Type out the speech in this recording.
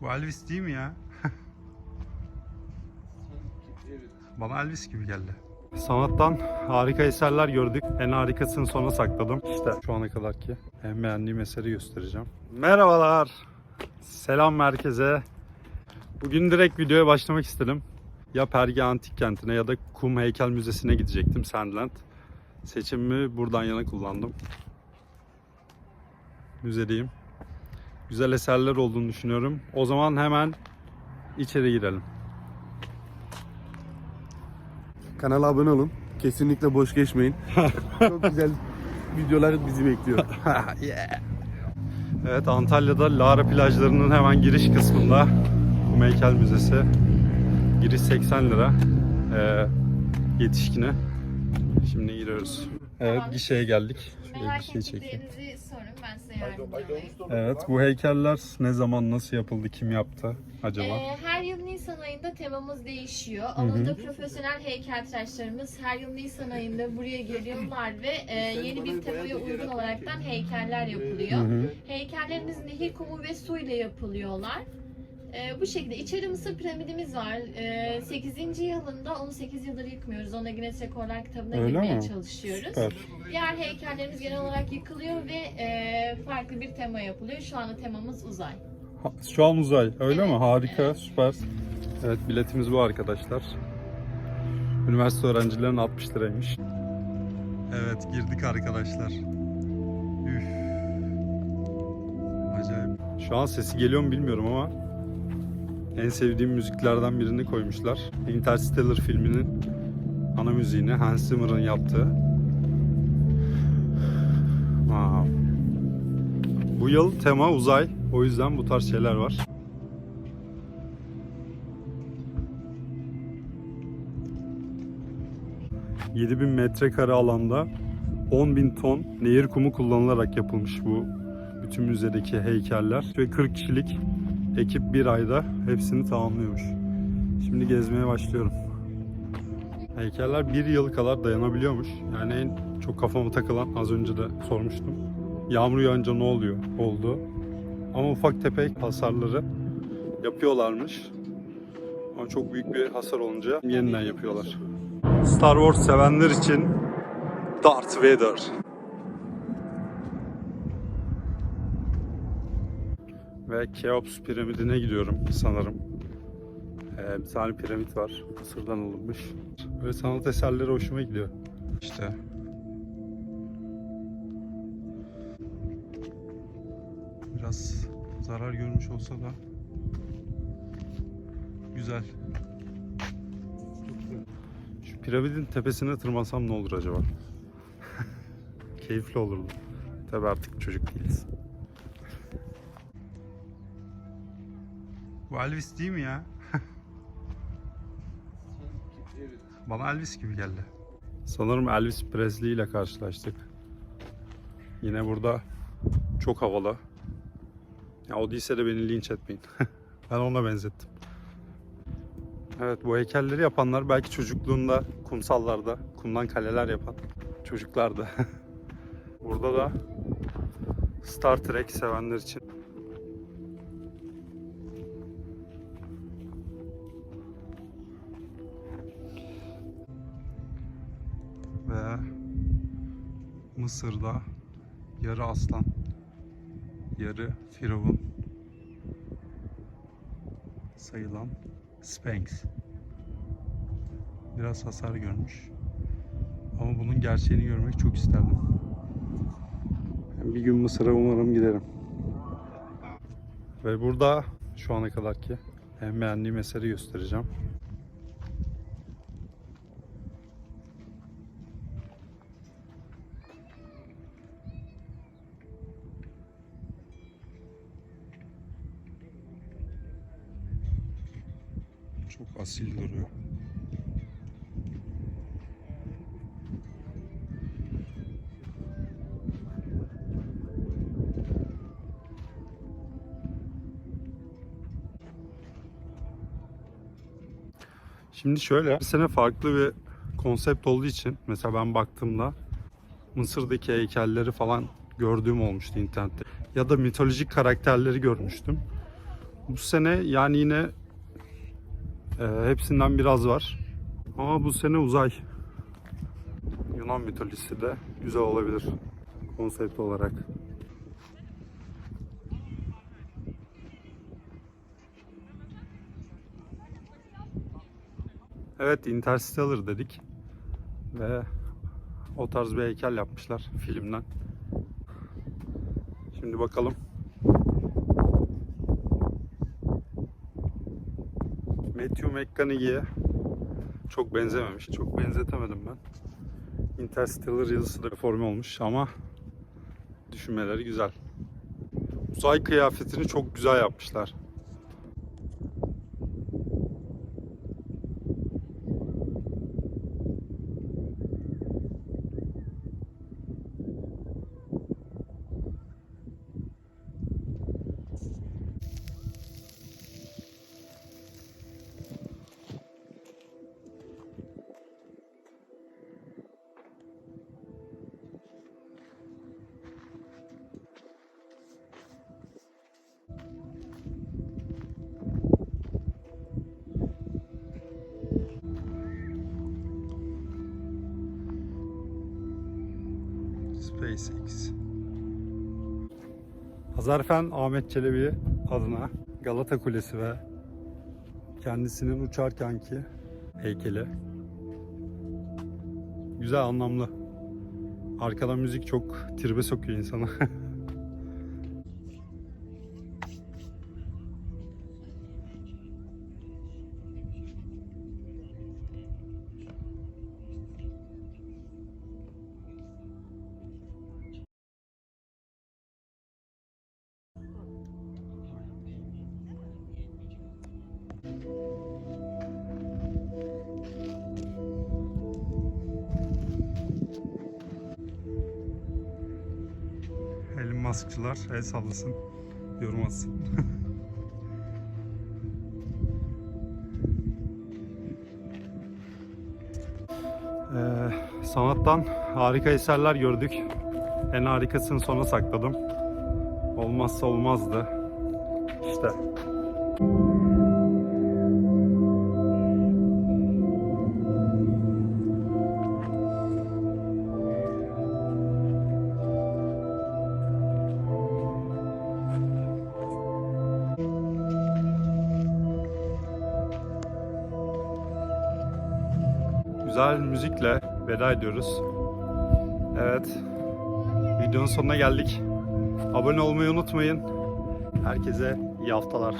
Bu Elvis değil mi ya? Bana Elvis gibi geldi. Sanattan harika eserler gördük. En harikasını sona sakladım. İşte şu ana kadar ki en beğendiğim eseri göstereceğim. Merhabalar. Selam merkeze. Bugün direkt videoya başlamak istedim. Ya Perge Antik Kenti'ne ya da Kum Heykel Müzesi'ne gidecektim Sandland. Seçimimi buradan yana kullandım. Müzedeyim. Güzel eserler olduğunu düşünüyorum. O zaman hemen içeri girelim. Kanala abone olun. Kesinlikle boş geçmeyin. Çok güzel videolar bizi bekliyor. Evet Antalya'da Lara plajlarının hemen giriş kısmında Kum Heykel Müzesi. Giriş 80 lira. Ee, yetişkine. Şimdi giriyoruz. Evet gişeye geldik. Şöyle Merak gişeyi çekeyim. Ben size yardımcı olayım. Evet bu heykeller ne zaman nasıl yapıldı kim yaptı acaba? Ee, her yıl Nisan ayında temamız değişiyor. Alanında profesyonel heykeltıraşlarımız her yıl Nisan ayında buraya geliyorlar ve e, yeni bir temaya uygun olaraktan heykeller yapılıyor. Heykellerimiz nehir kumu ve su ile yapılıyorlar. E, bu şekilde içeri Mısır piramidimiz var. E, 8. yılında onu 8 yıldır yıkmıyoruz. Ona Guinness Rekorlar kitabına Öyle girmeye mi? çalışıyoruz. Süper. Diğer heykellerimiz genel olarak yıkılıyor ve e, farklı bir tema yapılıyor. Şu anda temamız uzay. Ha, Şu an uzay öyle mi? Evet, Harika evet. süper. Evet biletimiz bu arkadaşlar. Üniversite öğrencilerinin 60 liraymış. Evet girdik arkadaşlar. Üf. Acayip. Şu an sesi geliyor mu bilmiyorum ama en sevdiğim müziklerden birini koymuşlar. Interstellar filminin ana müziğini Hans Zimmer'ın yaptığı. Wow. Bu yıl tema uzay. O yüzden bu tarz şeyler var. ...7000 metrekare alanda 10.000 ton nehir kumu kullanılarak yapılmış bu bütün müzedeki heykeller ve 40 kişilik ekip bir ayda hepsini tamamlıyormuş. Şimdi gezmeye başlıyorum. Heykeller bir yıl kadar dayanabiliyormuş. Yani en çok kafama takılan az önce de sormuştum. Yağmur yağınca ne oluyor? Oldu. Ama ufak tefek hasarları yapıyorlarmış. Ama çok büyük bir hasar olunca yeniden yapıyorlar. Star Wars sevenler için Darth Vader. Ve Keops piramidine gidiyorum sanırım. Ee, bir tane piramit var. Mısır'dan alınmış. Böyle sanat eserleri hoşuma gidiyor. İşte biraz zarar görmüş olsa da güzel. Şu piramidin tepesine tırmansam ne olur acaba? Keyifli olurdu. Tabi artık çocuk değiliz. Bu Elvis değil mi ya? Bana Elvis gibi geldi. Sanırım Elvis Presley ile karşılaştık. Yine burada çok havalı. Ya o değilse de beni linç etmeyin. ben ona benzettim. Evet bu heykelleri yapanlar belki çocukluğunda kumsallarda kumdan kaleler yapan çocuklardı. burada da Star Trek sevenler için ve Mısır'da yarı aslan, yarı firavun sayılan Sphinx. Biraz hasar görmüş. Ama bunun gerçeğini görmek çok isterdim. Bir gün Mısır'a umarım giderim. Ve burada şu ana kadarki en beğendiğim eseri göstereceğim. Çok asil duruyor. Şimdi şöyle, bir sene farklı bir konsept olduğu için mesela ben baktığımda Mısır'daki heykelleri falan gördüğüm olmuştu internette. Ya da mitolojik karakterleri görmüştüm. Bu sene yani yine e, hepsinden biraz var. Ama bu sene uzay. Yunan mitolojisi de güzel olabilir konsept olarak. Evet Interstellar dedik. Ve o tarz bir heykel yapmışlar filmden. Şimdi bakalım. Matthew McConaughey'e çok benzememiş. Çok benzetemedim ben. Interstellar yazısı da reforme olmuş ama düşünmeleri güzel. Uzay kıyafetini çok güzel yapmışlar. Hazarfen Ahmet Çelebi adına Galata Kulesi ve kendisinin uçarkenki heykeli. Güzel anlamlı. Arkada müzik çok tribe sokuyor insanı. Elon Musk'çılar el sallasın, yorum atsın. Ee, sanattan harika eserler gördük. En harikasını sona sakladım. Olmazsa olmazdı. İşte. Güzel müzikle veda ediyoruz. Evet. Videonun sonuna geldik. Abone olmayı unutmayın. Herkese iyi haftalar.